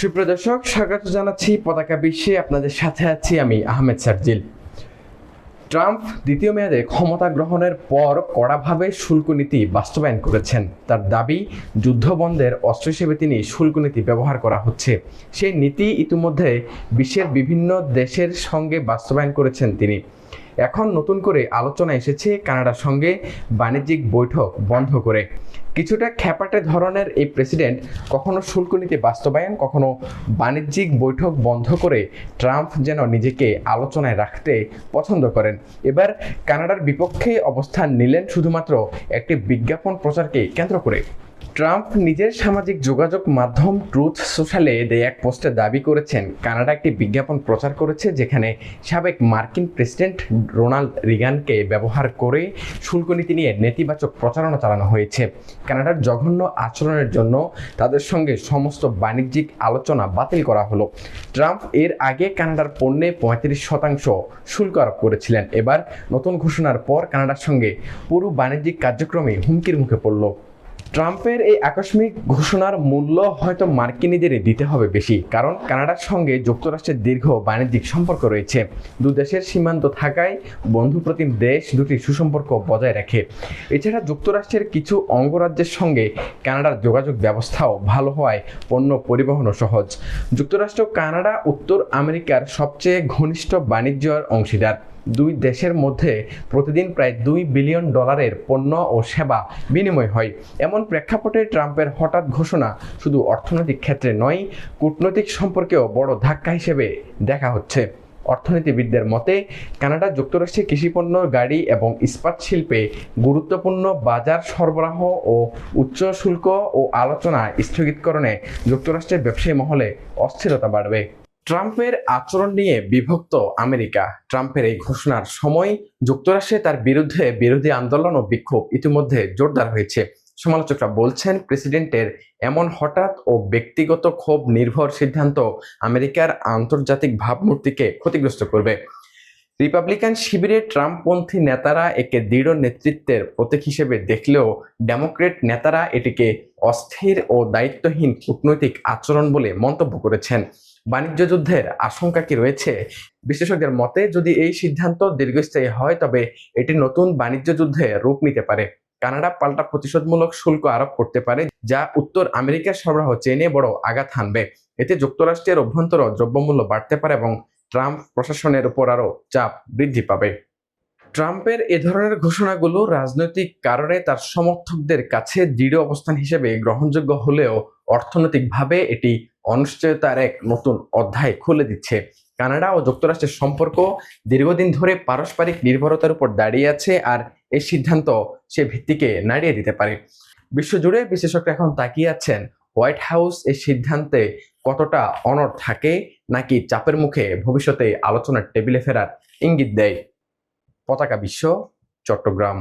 সুপ্রিয় দর্শক, স্বাগত জানাচ্ছি পতাকা বিশ্বে। আপনাদের সাথে আছি আমি আহমেদ সার্জিল। ট্রাম্প দ্বিতীয় মেয়াদে ক্ষমতা গ্রহণের পর কড়াভাবে শুল্ক নীতি বাস্তবায়ন করেছেন। তার দাবি, যুদ্ধবন্ধের অস্ত্র হিসেবে তিনি শুল্ক নীতি ব্যবহার করা হচ্ছে। সেই নীতি ইতিমধ্যে বিশ্বের বিভিন্ন দেশের সঙ্গে বাস্তবায়ন করেছেন তিনি। এখন নতুন করে আলোচনা এসেছে কানাডার সঙ্গে বাণিজ্যিক বৈঠক বন্ধ করে। কিছুটা খ্যাপাটে ধরনের এই প্রেসিডেন্ট কখনো শুল্ক নীতি বাস্তবায়ন, কখনো বাণিজ্যিক বৈঠক বন্ধ করে ট্রাম্প যেন নিজেকে আলোচনায় রাখতে পছন্দ করেন। এবার কানাডার বিপক্ষে অবস্থান নিলেন শুধুমাত্র একটি বিজ্ঞাপন প্রচারকে কেন্দ্র করে। ট্রাম্প নিজের সামাজিক যোগাযোগ মাধ্যম ট্রুথ সোশ্যালে দেয়া এক পোস্টে দাবি করেছেন, কানাডা একটি বিজ্ঞাপন প্রচার করেছে যেখানে সাবেক মার্কিন প্রেসিডেন্ট রোনাল্ড রিগানকে ব্যবহার করে শুল্ক নীতি নিয়ে নেতিবাচক প্রচারণা চালানো হয়েছে। কানাডার জঘন্য আচরণের জন্য তাদের সঙ্গে সমস্ত বাণিজ্যিক আলোচনা বাতিল করা হলো। ট্রাম্প এর আগে কানাডার পণ্যে পঁয়ত্রিশ শতাংশ শুল্ক আরোপ করেছিলেন। এবার নতুন ঘোষণার পর কানাডার সঙ্গে পুরো বাণিজ্যিক কার্যক্রমে হুমকির মুখে পড়ল। ট্রাম্পের এই আকস্মিক ঘোষণার মূল্য হয়তো মার্কিনীদেরই দিতে হবে বেশি, কারণ কানাডার সঙ্গে যুক্তরাষ্ট্রের দীর্ঘ বাণিজ্যিক সম্পর্ক রয়েছে। দু দেশের সীমান্ত থাকায় বন্ধুপ্রতিম দেশ দুটি সুসম্পর্ক বজায় রাখে। এছাড়া যুক্তরাষ্ট্রের কিছু অঙ্গরাজ্যের সঙ্গে কানাডার যোগাযোগ ব্যবস্থাও ভালো হওয়ায় পণ্য পরিবহনও সহজ। যুক্তরাষ্ট্র কানাডা উত্তর আমেরিকার সবচেয়ে ঘনিষ্ঠ বাণিজ্য অংশীদার। দুই দেশের মধ্যে প্রতিদিন প্রায় দুই বিলিয়ন ডলারের পণ্য ও সেবা বিনিময় হয়। এমন প্রেক্ষাপটে ট্রাম্পের হঠাৎ ঘোষণা শুধু অর্থনৈতিক ক্ষেত্রে নয়, কূটনৈতিক সম্পর্কেও বড় ধাক্কা হিসেবে দেখা হচ্ছে। অর্থনীতিবিদদের মতে, কানাডা যুক্তরাষ্ট্রে কৃষিপণ্য, গাড়ি এবং ইস্পাত শিল্পে গুরুত্বপূর্ণ বাজার সরবরাহ ও উচ্চ শুল্ক ও আলোচনা স্থগিতকরণে যুক্তরাষ্ট্রের ব্যবসায়ী মহলে অস্থিরতা বাড়বে। ট্রাম্পের আচরণ নিয়ে বিভক্ত আমেরিকা। ট্রাম্পের এই ঘোষণার সময় যুক্তরাষ্ট্রে তার বিরুদ্ধে বিরোধী আন্দোলন ও বিক্ষোভ ইতিমধ্যে জোরদার হয়েছে। সমালোচকরা বলছেন, প্রেসিডেন্টের এমন হঠাৎ ও ব্যক্তিগত ক্ষোভ নির্ভর সিদ্ধান্ত আমেরিকার আন্তর্জাতিক ভাবমূর্তিকে ক্ষতিগ্রস্ত করবে। রিপাবলিকান শিবিরে ট্রাম্পপন্থী নেতারা একে দৃঢ় নেতৃত্বের প্রতীক হিসেবে দেখলেও ডেমোক্রেট নেতারা এটিকে অস্থির ও দায়িত্বহীন কূটনৈতিক আচরণ বলে মন্তব্য করেছেন। বাণিজ্য যুদ্ধের আশঙ্কা কি রয়েছে? বিশেষজ্ঞের মতে, যদি এই সিদ্ধান্ত দীর্ঘস্থায়ী হয়, তবে এটি নতুন বাণিজ্য যুদ্ধে রূপ নিতে পারে। কানাডা পাল্টা প্রতিশোধমূলক শুল্ক আরোপ করতে পারে, যা উত্তর আমেরিকার সরবরাহ চেনে বড় আঘাত হানবে। এতে যুক্তরাষ্ট্রের অভ্যন্তর দ্রব্যমূল্য বাড়তে পারে এবং ট্রাম্প প্রশাসনের উপর আরও চাপ বৃদ্ধি পাবে। ট্রাম্পের এ ধরনের ঘোষণাগুলো রাজনৈতিক কারণে তার সমর্থকদের কাছে দৃঢ় অবস্থান হিসেবে গ্রহণযোগ্য হলেও অর্থনৈতিকভাবে এটি অনিশ্চয়তার এক নতুন অধ্যায় খুলে দিচ্ছে। কানাডা ও যুক্তরাষ্ট্রের সম্পর্ক দীর্ঘদিন ধরে পারস্পরিক নির্ভরতার উপর দাঁড়িয়ে আছে আর এই সিদ্ধান্ত সে ভিত্তিকে নাড়িয়ে দিতে পারে। বিশ্বজুড়ে বিশেষজ্ঞরা এখন তাকিয়ে আছেন, হোয়াইট হাউস এই সিদ্ধান্তে কতটা অনড় থাকে নাকি চাপের মুখে ভবিষ্যতে আলোচনার টেবিলে ফেরার ইঙ্গিত দেয়। পতাকা বিশ্ব, চট্টগ্রাম।